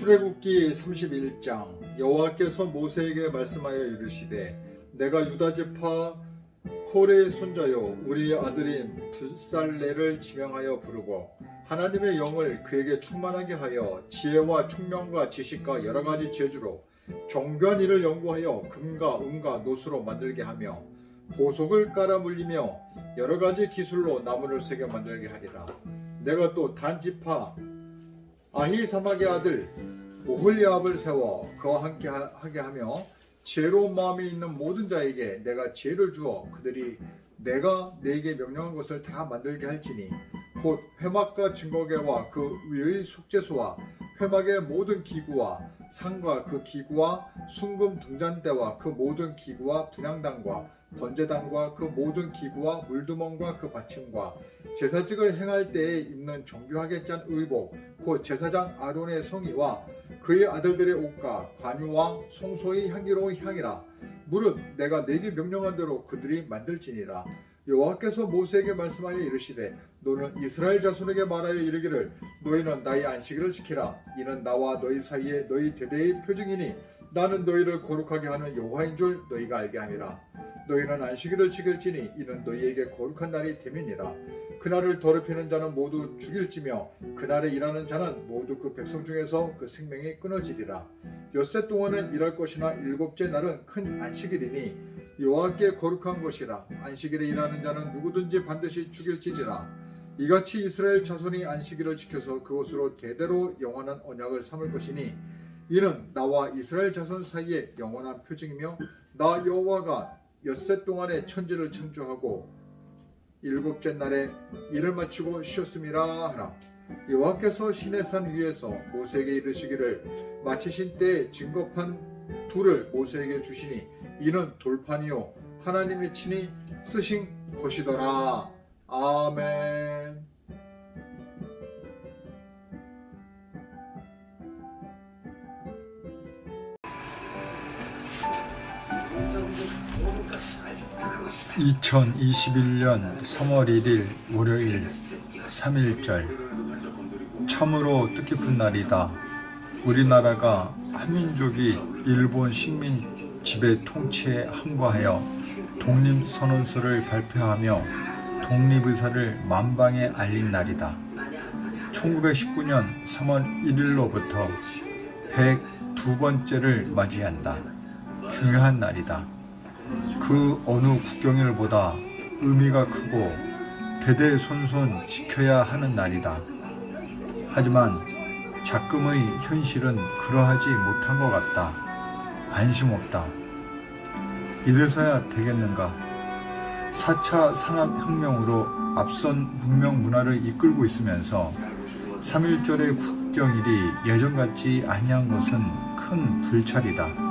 출애굽기 31장 여호와께서 모세에게 말씀하여 이르시되 내가 유다 지파 홀의 손자요 우리 아들인 부살레를 지명하여 부르고 하나님의 영을 그에게 충만하게 하여 지혜와 총명과 지식과 여러 가지 재주로 정교한 일을 연구하여 금과 은과 노수로 만들게 하며 보석을 깔아 물리며 여러 가지 기술로 나무를 새겨 만들게 하리라. 내가 또 단지파 아히사막의 아들 오홀리압을 세워 그와 함께 하- 하게 하며 지혜로운 마음이 있는 모든 자에게 내가 지혜를 주어 그들이 내가 내게 명령한 것을 다 만들게 할지니 곧 회막과 증거계와 그 위의 속죄소와 회막의 모든 기구와 상과 그 기구와 순금 등잔대와 그 모든 기구와 분향단과 번제단과 그 모든 기구와 물두멍과 그 받침과 제사직을 행할 때에 입는 정교하게 짠 의복 곧 제사장 아론의 성의와 그의 아들들의 옷과 관유와 송소의 향기로운 향이라. 무릇 내가 내게 명령한 대로 그들이 만들지니라. 여호와께서 모세에게 말씀하여 이르시되 너는 이스라엘 자손에게 말하여 이르기를 너희는 나의 안식일을 지키라. 이는 나와 너희 사이에 너희 대대의 표징이니 나는 너희를 거룩하게 하는 여호와인 줄 너희가 알게 하니라 너희는 안식일을 지킬지니 이는 너희에게 거룩한 날이 됨이니라. 그날을 더럽히는 자는 모두 죽일지며 그날에 일하는 자는 모두 그 백성 중에서 그 생명이 끊어지리라. 엿새 동안은 일할 것이나 일곱째 날은 큰 안식일이니 여호와께 거룩한 것이라. 안식일에 일하는 자는 누구든지 반드시 죽일지니라. 이같이 이스라엘 자손이 안식일을 지켜서 그것으로 대대로 영원한 언약을 삼을 것이니 이는 나와 이스라엘 자손 사이에 영원한 표징이며 나 여호와가 엿새 동안에 천지를 창조하고 일곱째 날에 일을 마치고 쉬었음이라 하라. 여호와께서 시내산 위에서 모세에게 이르시기를 마치신 때에 증거판 둘을 모세에게 주시니 이는 돌판이요 하나님이 친히 쓰신 것이더라. 아멘 (2021년 3월 1일) 월요일 3일절 참으로 뜻깊은 날이다. 우리나라가 한민족이 일본 식민 지배 통치에 항거하여 독립선언서를 발표하며 독립의사를 만방에 알린 날이다. 1919년 3월 1일로부터 102번째를 맞이한다. 중요한 날이다. 그 어느 국경일보다 의미가 크고 대대손손 지켜야 하는 날이다. 하지만 작금의 현실은 그러하지 못한 것 같다. 관심 없다. 이래서야 되겠는가? 4차 산업혁명으로 앞선 문명 문화를 이끌고 있으면서 3.1절의 국경일이 예전 같지 아니한 것은 큰 불찰이다.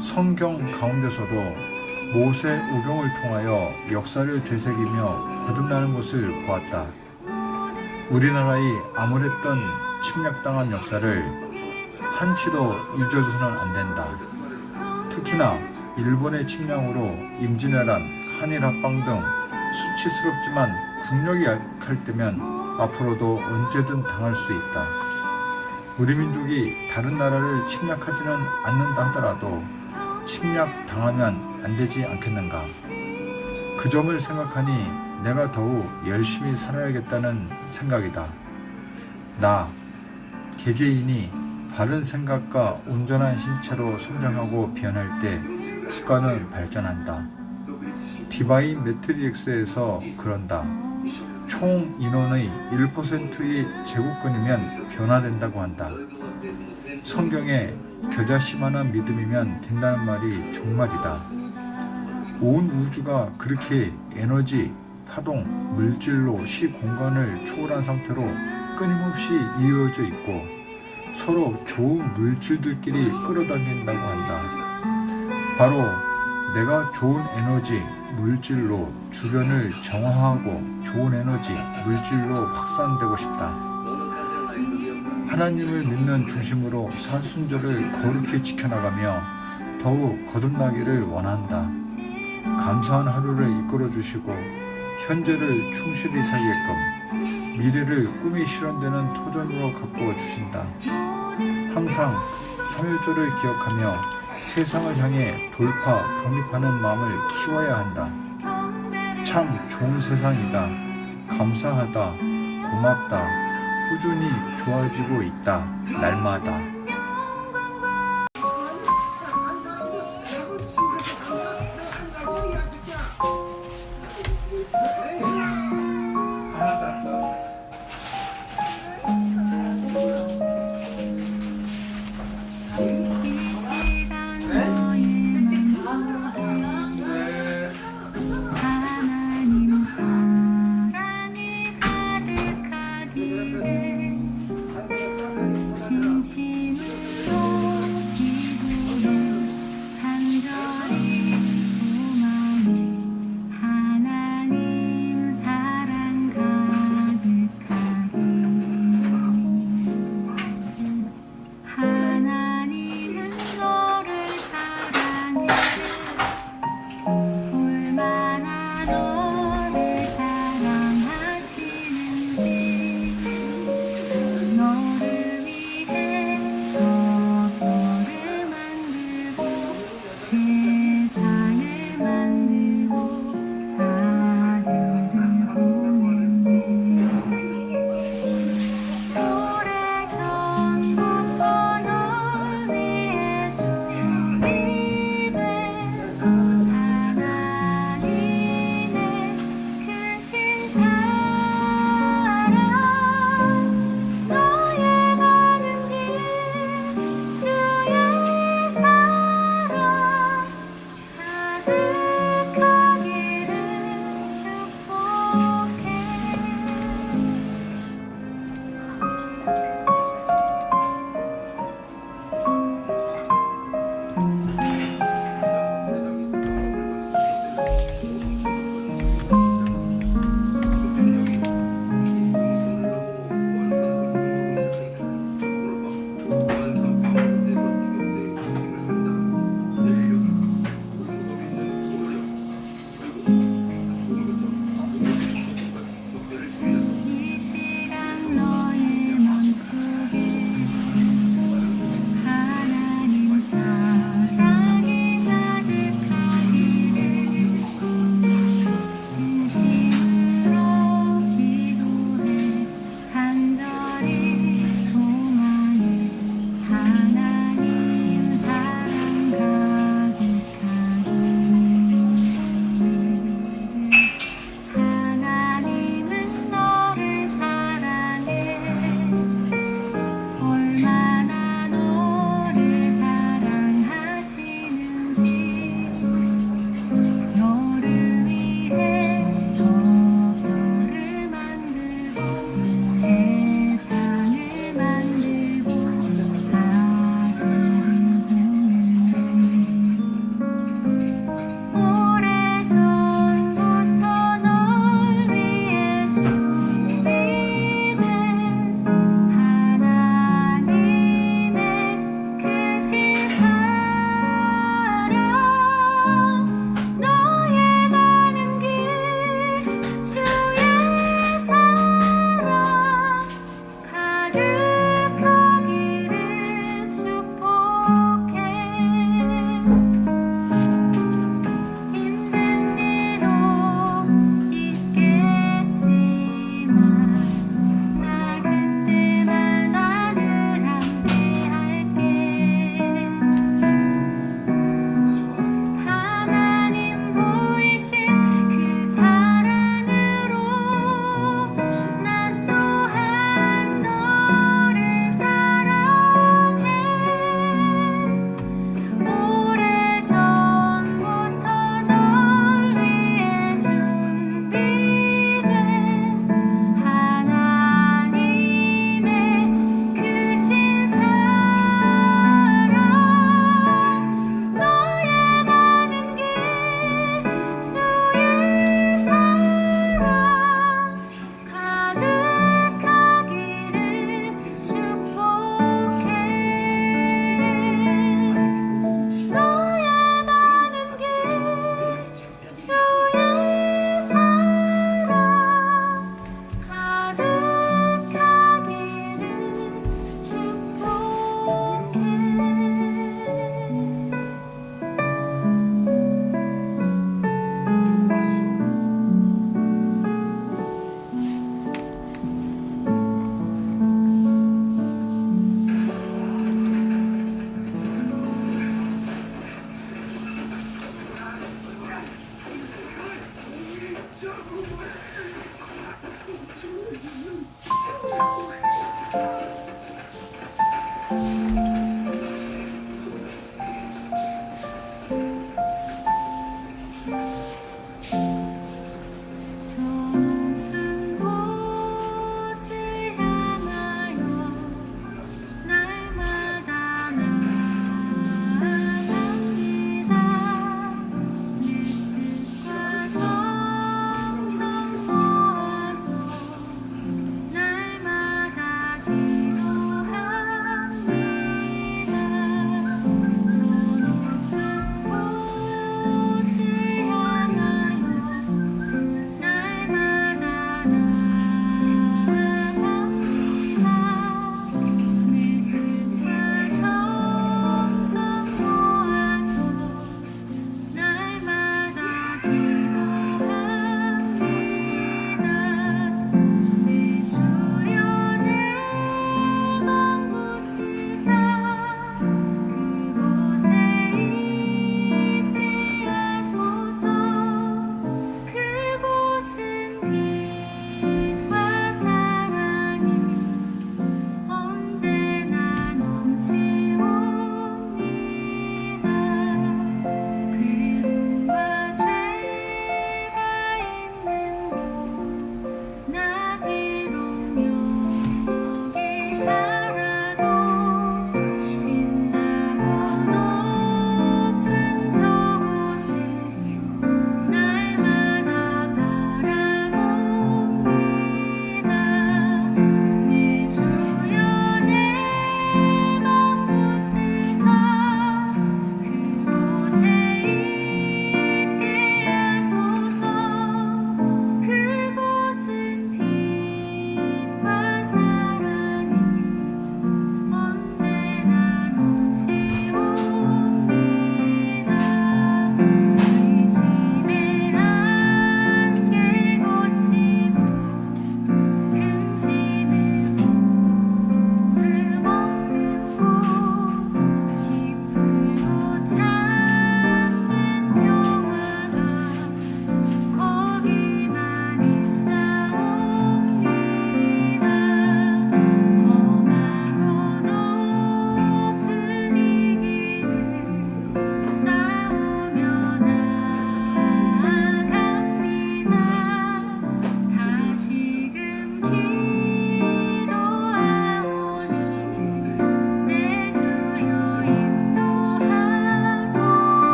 성경 가운데서도 모세 오경을 통하여 역사를 되새기며 거듭나는 것을 보았다. 우리나라의 암울했던 침략당한 역사를 한치도 잊어서는 안 된다. 특히나 일본의 침략으로 임진왜란, 한일합방 등 수치스럽지만 국력이 약할 때면 앞으로도 언제든 당할 수 있다. 우리 민족이 다른 나라를 침략하지는 않는다 하더라도 침략 당하면 안 되지 않겠는가. 그 점을 생각하니 내가 더욱 열심히 살아야겠다는 생각이다. 나, 개개인이 바른 생각과 온전한 신체로 성장하고 변할 때 국가는 발전한다. 디바인 매트릭스에서 그런다. 총 인원의 1%의 제국권이면 변화된다고 한다. 성경에 겨자씨만한 믿음이면 된다는 말이 정말이다. 온 우주가 그렇게 에너지, 파동, 물질로 시 공간을 초월한 상태로 끊임없이 이어져 있고 서로 좋은 물질들끼리 끌어당긴다고 한다. 바로 내가 좋은 에너지, 물질로 주변을 정화하고 좋은 에너지, 물질로 확산되고 싶다. 하나님을 믿는 중심으로 사순절을 거룩히 지켜나가며 더욱 거듭나기를 원한다. 감사한 하루를 이끌어 주시고 현재를 충실히 살게끔 미래를 꿈이 실현되는 토전으로 가꾸어 주신다. 항상 3일절을 기억하며 세상을 향해 돌파, 독립하는 마음을 키워야 한다. 참 좋은 세상이다. 감사하다. 고맙다. 꾸준히 좋아지고 있다. 날마다. 네. 진심을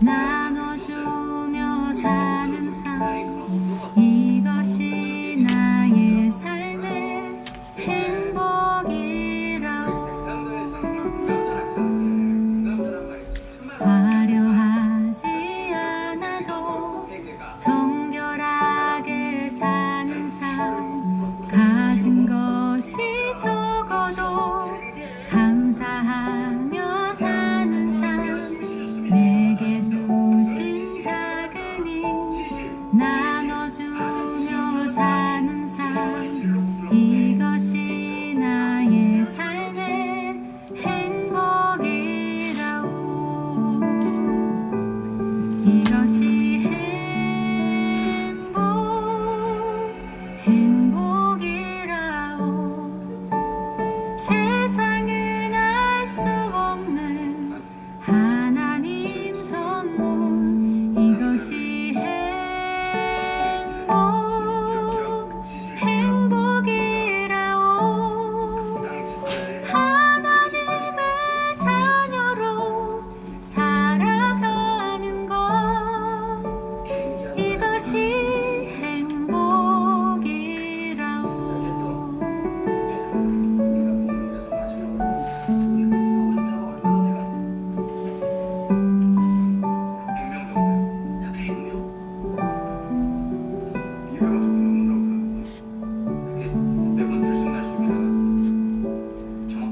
那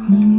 mm